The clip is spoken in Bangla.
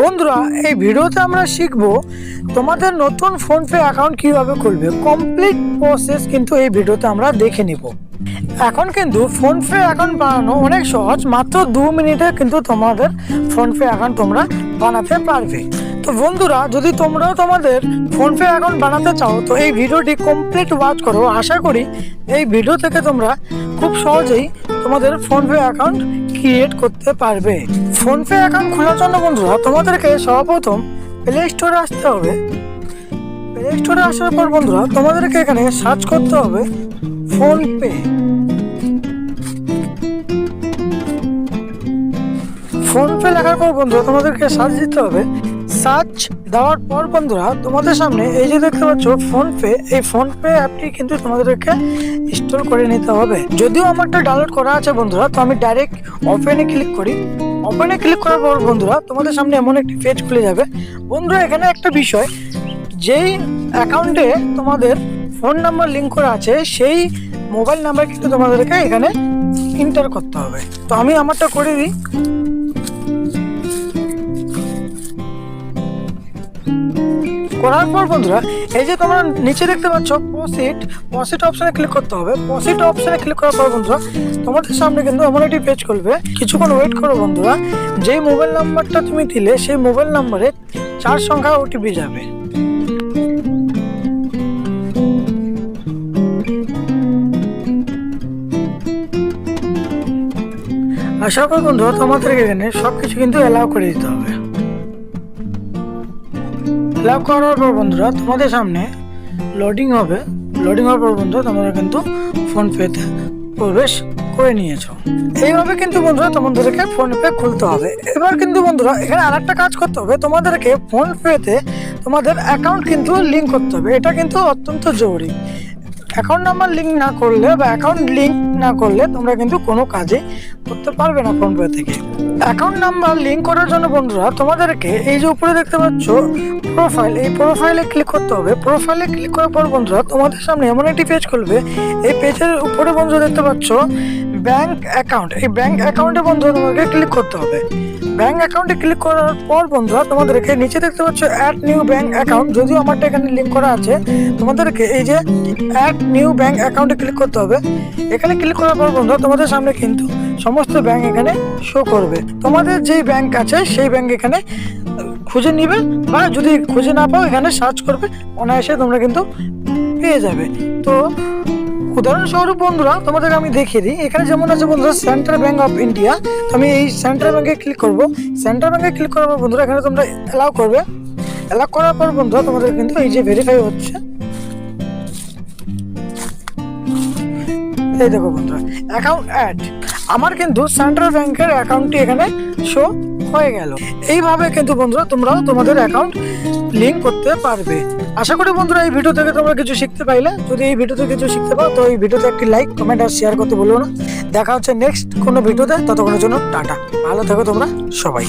বন্ধুরা, এই ভিডিওতে আমরা শিখব তোমাদের নতুন ফোনপে অ্যাকাউন্ট কীভাবে খুলবে। কমপ্লিট প্রসেস কিন্তু এই ভিডিওতে আমরা দেখে নিব। এখন কিন্তু ফোনপে অ্যাকাউন্ট বানানো অনেক সহজ। মাত্র দু মিনিটে কিন্তু তোমাদের ফোনপে অ্যাকাউন্ট তোমরা বানাতে পারবে। তো বন্ধুরা, যদি তোমরাও তোমাদের ফোনপে অ্যাকাউন্ট বানাতে চাও, তো এই ভিডিওটি কমপ্লিট ওয়াচ করো। আশা করি এই ভিডিও থেকে তোমরা খুব সহজেই তোমাদের ফোনপে অ্যাকাউন্ট ক্রিয়েট করতে পারবে। ফোনপে অ্যাকাউন্ট খোলার জন্য বন্ধুরা, তোমাদেরকে সর্বপ্রথম প্লে স্টোরে আসতে হবে। প্লে স্টোরে আসার পর বন্ধুরা, তোমাদেরকে এখানে সার্চ করতে হবে ফোনপে। ফোনপে লেখার পর বন্ধুরা, তোমাদেরকে সার্চ দিতে হবে সার্চ দেওয়ার পর বন্ধুরা, তোমাদের সামনে এই যে দেখতে পাচ্ছ ফোনপে এই ফোনপে অ্যাপটি কিন্তু তোমাদেরকে ইনস্টল করে নিতে হবে। যদিও আমারটা ডাউনলোড করা আছে বন্ধুরা, তো আমি ডাইরেক্ট ওপেনে ক্লিক করি। ওপেনে ক্লিক করার পর বন্ধুরা, তোমাদের সামনে এমন একটি পেজ খুলে যাবে। বন্ধুরা, এখানে একটা বিষয়, যেই অ্যাকাউন্টে তোমাদের ফোন নাম্বার লিঙ্ক করা আছে, সেই মোবাইল নাম্বার কিন্তু তোমাদেরকে এখানে এন্টার করতে হবে। তো আমি আমারটা করে দিই। করার পর বন্ধুরা, এই যে তোমরা নিচে দেখতে পাচ্ছ পসিট পসিট অপশনে ক্লিক করতে হবে। পসিট অপশনে ক্লিক করার পর বন্ধুরা, তোমাদের সামনে কিন্তু এমন একটি পেজ খুলবে। কিছুক্ষণ ওয়েট করো বন্ধুরা, যেই মোবাইল নাম্বারটা তুমি দিলে, সেই মোবাইল নাম্বারে চার সংখ্যা ওটিপি যাবে। আশা করি বন্ধুরা, তোমাদেরকে এখানে সবকিছু কিন্তু অ্যালাউ করে দিতে হবে। লাভ করার পর বন্ধুরা, তোমাদের সামনে লোডিং হবে। লোডিং হওয়ার পর বন্ধুরা, তোমরা কিন্তু ফোনপেতে প্রবেশ করে নিয়েছো। এইভাবে কিন্তু বন্ধুরা, তোমাদেরকে ফোনপে খুলতে হবে। এবার কিন্তু বন্ধুরা, এখানে আর একটা কাজ করতে হবে। তোমাদেরকে ফোন পেতে তোমাদের অ্যাকাউন্ট কিন্তু লিঙ্ক করতে হবে। এটা কিন্তু অত্যন্ত জরুরি। অ্যাকাউন্ট নাম্বার লিঙ্ক না করলে বা অ্যাকাউন্ট লিঙ্ক না করলে তোমরা কিন্তু কোনো কাজে করতে পারবে না ফোনপে থেকে। অ্যাকাউন্ট নাম্বার লিঙ্ক করার জন্য বন্ধুরা, তোমাদেরকে এই যে উপরে দেখতে পাচ্ছ প্রোফাইল এই প্রোফাইলে ক্লিক করতে হবে। প্রোফাইলে ক্লিক করার পর বন্ধুরা, তোমাদের সামনে এমন একটি পেজ খুলবে। এই পেজের উপরে বন্ধুরা দেখতে পাচ্ছ ব্যাংক অ্যাকাউন্ট এই ব্যাংক অ্যাকাউন্টে বন্ধুরা তোমাকে ক্লিক করতে হবে। ব্যাংক অ্যাকাউন্টে ক্লিক করার পর, বন্ধুরা, তোমাদেরকে নিচে দেখতে পাচ্ছ অ্যাড নিউ ব্যাংক অ্যাকাউন্ট যদিও আমারটা এখানে লিঙ্ক করা আছে, তোমাদেরকে এই যে অ্যাড নিউ ব্যাংক অ্যাকাউন্টে ক্লিক করতে হবে। এখানে ক্লিক করার পর, বন্ধুরা, তোমাদের সামনে কিন্তু সমস্ত ব্যাংক এখানে শো করবে। তোমাদের যেই ব্যাংক আছে, সেই ব্যাংক এখানে খুঁজে নিবে বা যদি খুঁজে না পাও, এখানে সার্চ করবে, অনায়াসে তোমরা কিন্তু পেয়ে যাবে। তো উদাহরণস্বরূপ বন্ধুরা, তোমাদেরকে আমি দেখিয়ে দিই। এখানে যেমন আছে বন্ধুরা সেন্ট্রাল ব্যাঙ্ক অফ ইন্ডিয়া আমি এই সেন্ট্রাল ব্যাঙ্কে ক্লিক করব। সেন্ট্রাল ব্যাঙ্কে ক্লিক করার পর বন্ধুরা, এখানে তোমরা অ্যালাউ করবে। অ্যালাউ করার পর বন্ধুরা, তোমাদের কিন্তু এই যে ভেরিফাই হচ্ছে। এই দেখো বন্ধুরা অ্যাকাউন্ট অ্যাড আমার কিন্তু সেন্ট্রাল ব্যাংকের অ্যাকাউন্টটি এখানে শো হয়ে গেল। এইভাবে কিন্তু বন্ধুরা তোমরাও তোমাদের অ্যাকাউন্ট লিঙ্ক করতে পারবে। আশা করি বন্ধুরা এই ভিডিও থেকে তোমরা কিছু শিখতে পাইলে। যদি এই ভিডিওতে কিছু শিখতে পাও, তো এই ভিডিওতে একটি লাইক কমেন্ট আর শেয়ার করতে বলব না। দেখা হচ্ছে নেক্সট কোনো ভিডিওতে ততক্ষণের জন্য টাটা। ভালো থাকো তোমরা সবাই।